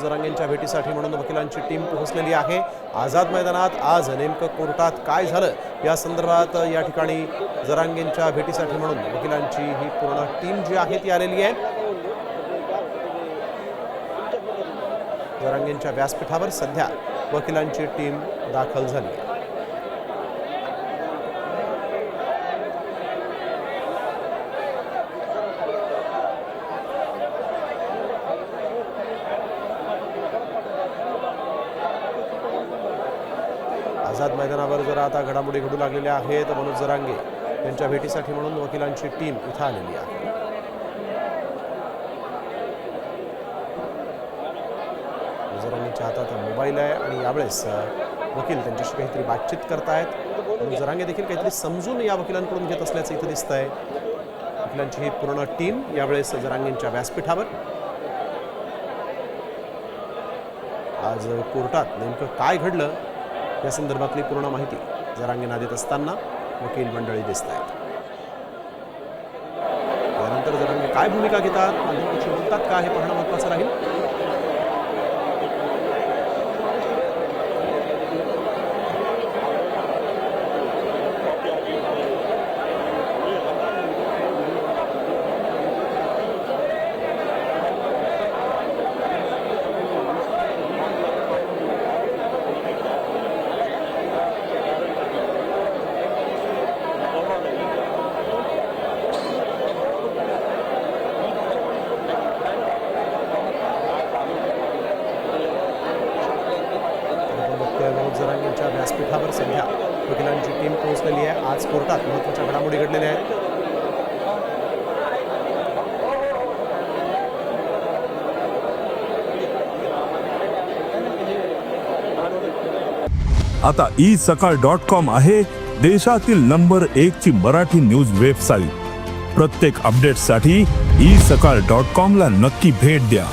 जरांगेंच्या भेटीसाठी म्हणून वकिलांची टीम पोहोचलेली आहे. आझाद मैदानात आज नेमकं कोर्टात काय झालं? या संदर्भात या ठिकाणी जरांगेंच्या भेटीसाठी म्हणून वकिलांची ही पूर्ण टीम जी आहे ती आलेली आहे. जरांगेंच्या व्यासपीठावर सध्या वकिलांची टीम दाखल झाली आहे. आझाद मैदानावर जर आता घडामोडी घडू लागलेल्या आहेत. मनोज जरांगे यांच्या भेटीसाठी म्हणून वकिलांची टीम इथं आलेली आहे. जरांगेच्या हातात मोबाईल आहे आणि यावेळेस वकील त्यांच्याशी काहीतरी बातचीत करतायत. मनोज जरांगे देखील काहीतरी समजून या वकिलांकडून घेत असल्याचं इथं दिसत आहे वकिलांची ही पूर्ण टीम यावेळेस जरांगेंच्या व्यासपीठावर. आज कोर्टात नेमकं काय घडलं? या संदर्भातली पूर्ण माहिती जरांगेंना देत असताना वकील मंडळी दिसत आहेत त्यानंतर जरांगे काय भूमिका घेतात? माध्यमांशी बोलतात का? हे पाहणं महत्वाचं राहील आपण बघतोय मनोज जरांगेंच्या व्यासपीठावर सध्या वकिलांची टीम पोहोचलेली आहे. आज कोर्टात महत्त्वाच्या घडामोडी घडलेल्या आहेत. आता ई सकाळ डॉट कॉम आहे देशातील नंबर एक ची मराठी न्यूज वेबसाईट. प्रत्येक अपडेटसाठी ई सकाळ डॉट कॉम ला नक्की भेट द्या.